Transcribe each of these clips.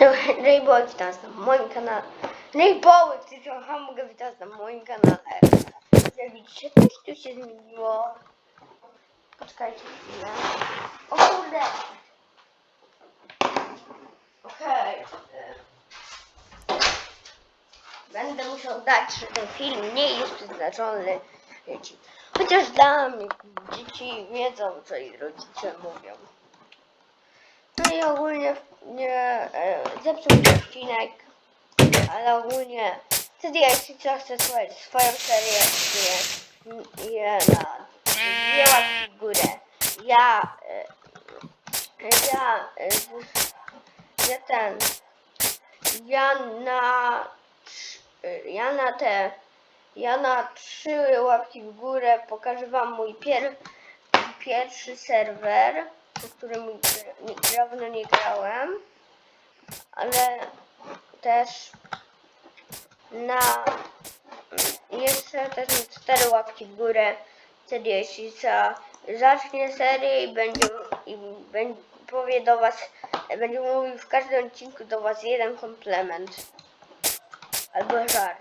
Rainbow witam na moim kanale. Rainbow, ty trochę mogę witać na moim kanale. Jak widzicie, coś tu się zmieniło. Poczekajcie chwilę. O kurde. Okej. e, Będę musiał dać, że ten film nie jest przeznaczony dzieci. Chociaż dla mnie dzieci wiedzą, co ich rodzice mówią. No i ogólnie nie e, zepsuł odcinek, ale ogólnie wtedy ja jeśli co chcę słuchać swoją serię, je, je na dwie łapki w górę. Ja, e, ja, e, ja ten, ja na, ja na te, ja na trzy łapki w górę pokażę wam mój pier, pierwszy serwer, którym dawno nie grałem, ale też na jeszcze też na cztery łapki w górę. Wtedy za, zacznie serię i będzie, i będzie powie do was, będzie mówił w każdym odcinku do was jeden komplement albo żart.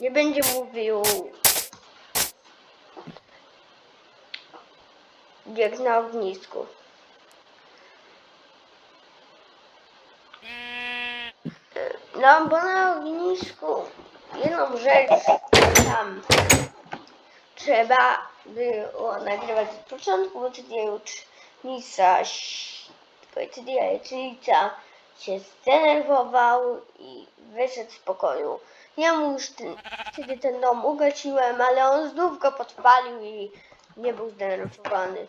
Nie będzie mówił jak na ognisku. No, bo na ognisku jedną rzecz tam trzeba było nagrywać od początku, bo wtedy jajecznica, wtedy jajecznica się zdenerwował i wyszedł z pokoju. Ja mu już ten, wtedy ten dom ugasiłem, ale on znów go podpalił i nie był zdenerwowany.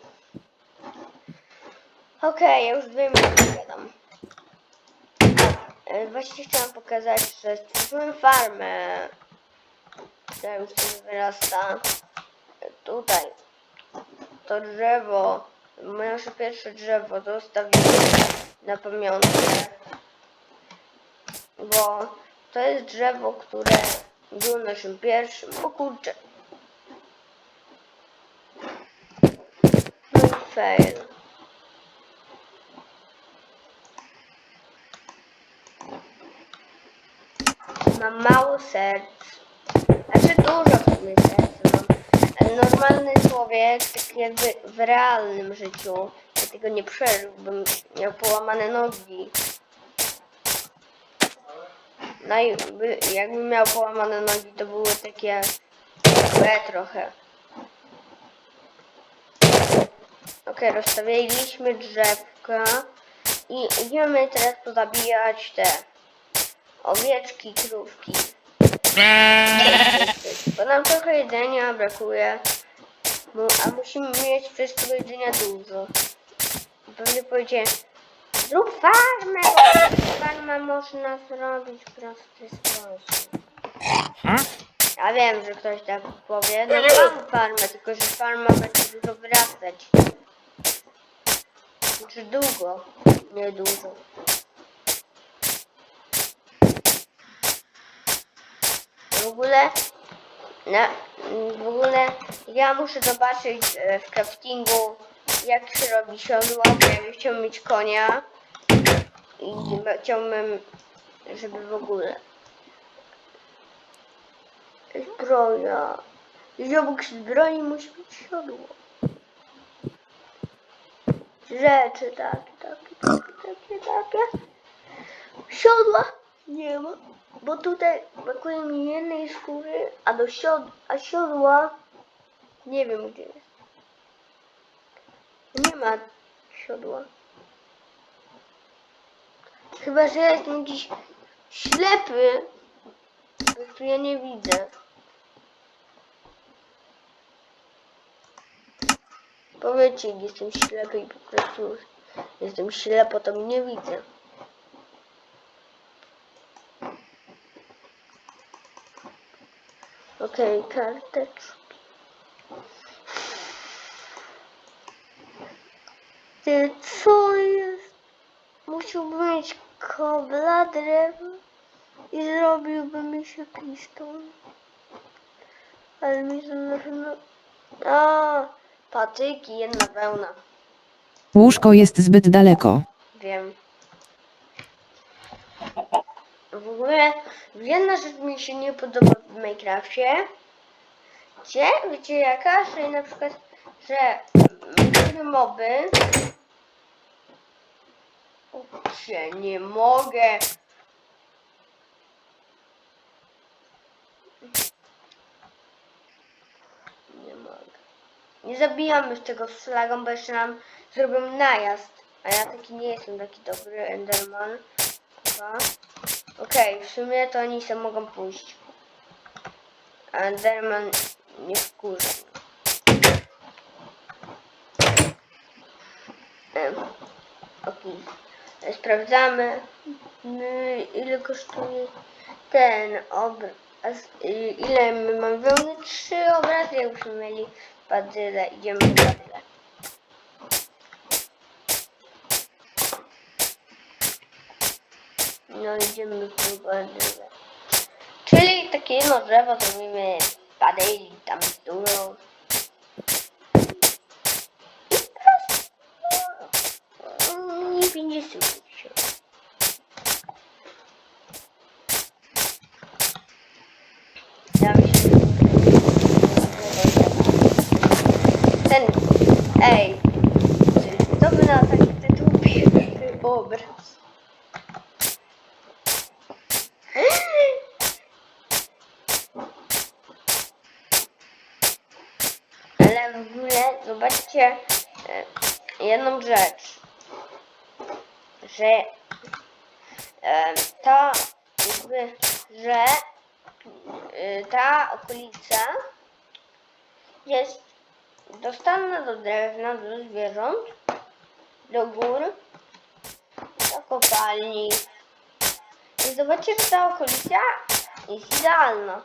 Okej, ja już dwie minuty gadam. E, Właśnie chciałam pokazać, że stworzyłem farmę. która już wyrasta. Tutaj. To drzewo, nasze pierwsze drzewo zostawiłem na pamiątkę. Bo to jest drzewo, które było naszym pierwszym. O kurczę. No fail. Mam mało serc. Znaczy dużo w sumie serc mam. Ale normalny człowiek, tak jakby w realnym życiu, tego nie przeżyłbym. Miał połamane nogi. No i by, jakbym miał połamane nogi, to były takie złe trochę. Okej, rozstawiliśmy drzewka i idziemy teraz pozabijać te owieczki, krówki. Bo nam trochę jedzenia brakuje, bo, a musimy mieć przecież tego jedzenia dużo. Pewnie powiecie, zrób farmę, bo farmę można zrobić w prosty sposób. Ja wiem, że ktoś tak powie, no mam farmę, tylko że farma będzie dużo wyrastać. Znaczy długo, nie dużo. W ogóle, na, w ogóle ja muszę zobaczyć e, w craftingu jak się robi siodło, bo ja bym chciał mieć konia i chciałbym, żeby w ogóle zbroja. I obok zbroi musi być siodło. Rzeczy takie, takie, takie, takie, takie. Siodła nie ma, bo tutaj brakuje mi jednej skóry, a do siod a siodła nie wiem gdzie jest. Nie ma siodła. Chyba, że jestem jakiś ślepy, prostu ja nie widzę. Powiedzcie, jak jestem ślepy i po prostu jestem ślepo, to mnie nie widzę. Okej, karteczki. Ty, co jest? Musiałbym mieć kobla, drewno i zrobiłby mi się piston. Ale mi pewno... A, patyki, jedna wełna. Łóżko jest zbyt daleko. Wiem. W ogóle jedna rzecz mi się nie podoba w Minecrafcie. Gdzie? Wiecie jaka? Że na przykład, że moby... Cię nie mogę. Nie mogę. Nie zabijamy tego flagą, bo jeszcze nam zrobią najazd. A ja taki nie jestem taki dobry Enderman. Chyba. Okej, w sumie to oni sobie mogą pójść. Enderman nie wkurzy. Okej. Sprawdzamy mm, ile kosztuje ten obraz. y, Ile my mamy wełny? Trzy obrazy, jakbyśmy mieli badyle. Idziemy badyle. No, znajdziemy grube drzewo. Czyli takie jedno drzewo zrobimy padeli tam dużo. Nie 50 zobaczcie e, jedną rzecz, że e, ta jakby, że e, ta okolica jest dostępna do drewna, do zwierząt, do gór, do kopalni. I zobaczcie, że ta okolica jest idealna.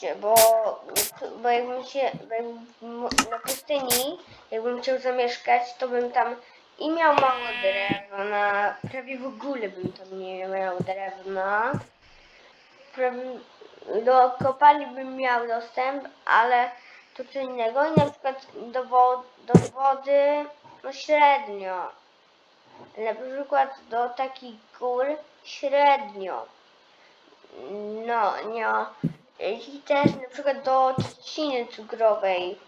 Patrzcie, bo, bo jakbym się bo jakbym na pustyni, jakbym chciał zamieszkać, to bym tam i miał mało drewna, prawie w ogóle bym tam nie miał drewna. Prawie do kopalni bym miał dostęp, ale to co innego. I na przykład do, wo do wody, no średnio. Na przykład do takich gór średnio. No, nie. I też na przykład do trzciny cukrowej.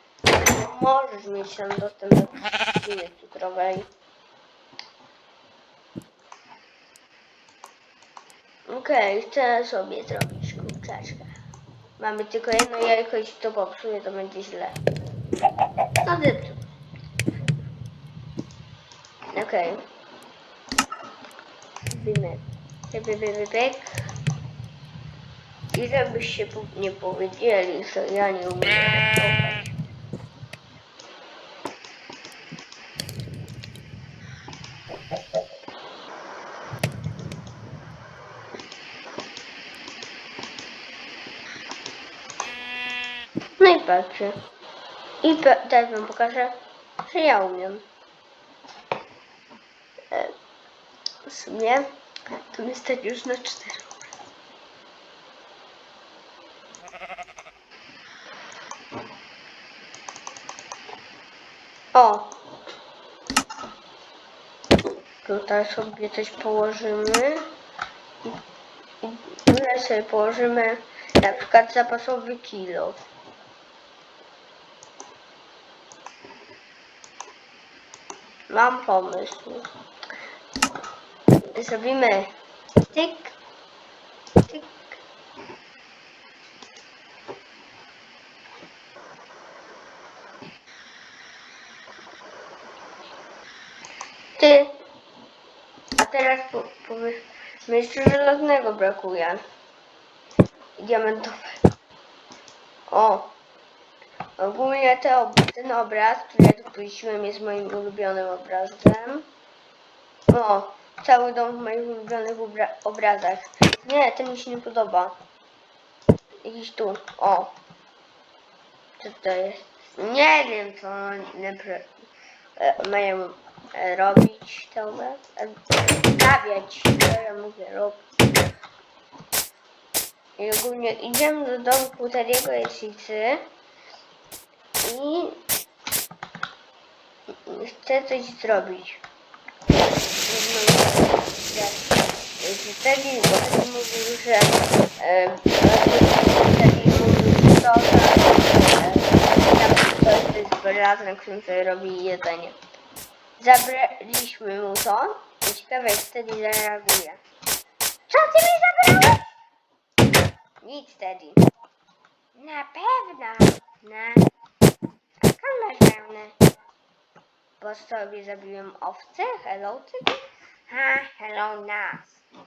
Możesz mieć tam dostęp do trzciny cukrowej. Okej, chcę sobie zrobić kurczaczkę. Mamy tylko jedno jajko, jeśli to popsuje, to będzie źle. No zepsuł. Okej. Robimy. Pyk, pyk, pyk, pyk. I żebyście nie powiedzieli, że ja nie umiem rysować. No i patrzę. I teraz wam pokażę, że ja umiem. E, w sumie to mi stać już na cztery. O! Tutaj sobie coś położymy. I, tutaj sobie położymy na przykład zapasowy kilo. Mam pomysł. Zrobimy tyk, tyk. Ty. A teraz po, powiedzmy jeszcze żelaznego brakuje. I diamentowe. O. Ogólnie te, ten obraz, który ja tu puściłem jest moim ulubionym obrazem. O, cały dom w moich ulubionych obra obrazach. Nie, ten mi się nie podoba. Jakiś tu, o. Co to jest? Nie wiem, co one e, mają robić te obraz. E, stawiać, co ja mówię, robić. I ogólnie idziemy do domku Tariego Jesicy i chcę coś zrobić. Teddy mówił, że e, Teddy mówił, że to, e, to jest razem, którym sobie robi jedzenie. Zabraliśmy mu to ciekawe jak Teddy zareaguje. Co ty mi zabrałeś? Nic Teddy. Na pewno. Na. A skąd masz pełne? Bo sobie zabiłem owce? Hello Teddy? Ha, hello nas.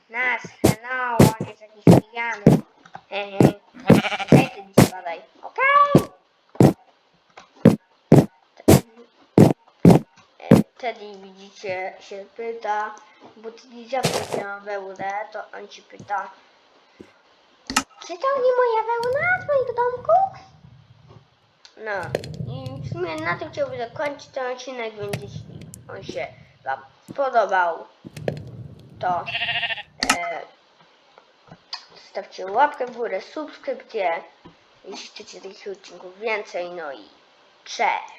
Nas, hello, on jest jakiś pijany. Hehe. Teddy spadaj. Okej. E, Teddy widzicie się pyta, bo Teddy zawsze miała wełnę, to on się pyta Czy to nie moja wełna z moich domków? No i w sumie na tym chciałbym zakończyć ten odcinek, więc jeśli on się Wam spodobał, to e, zostawcie łapkę w górę, subskrypcję, jeśli chcecie takich odcinków więcej, no i cześć!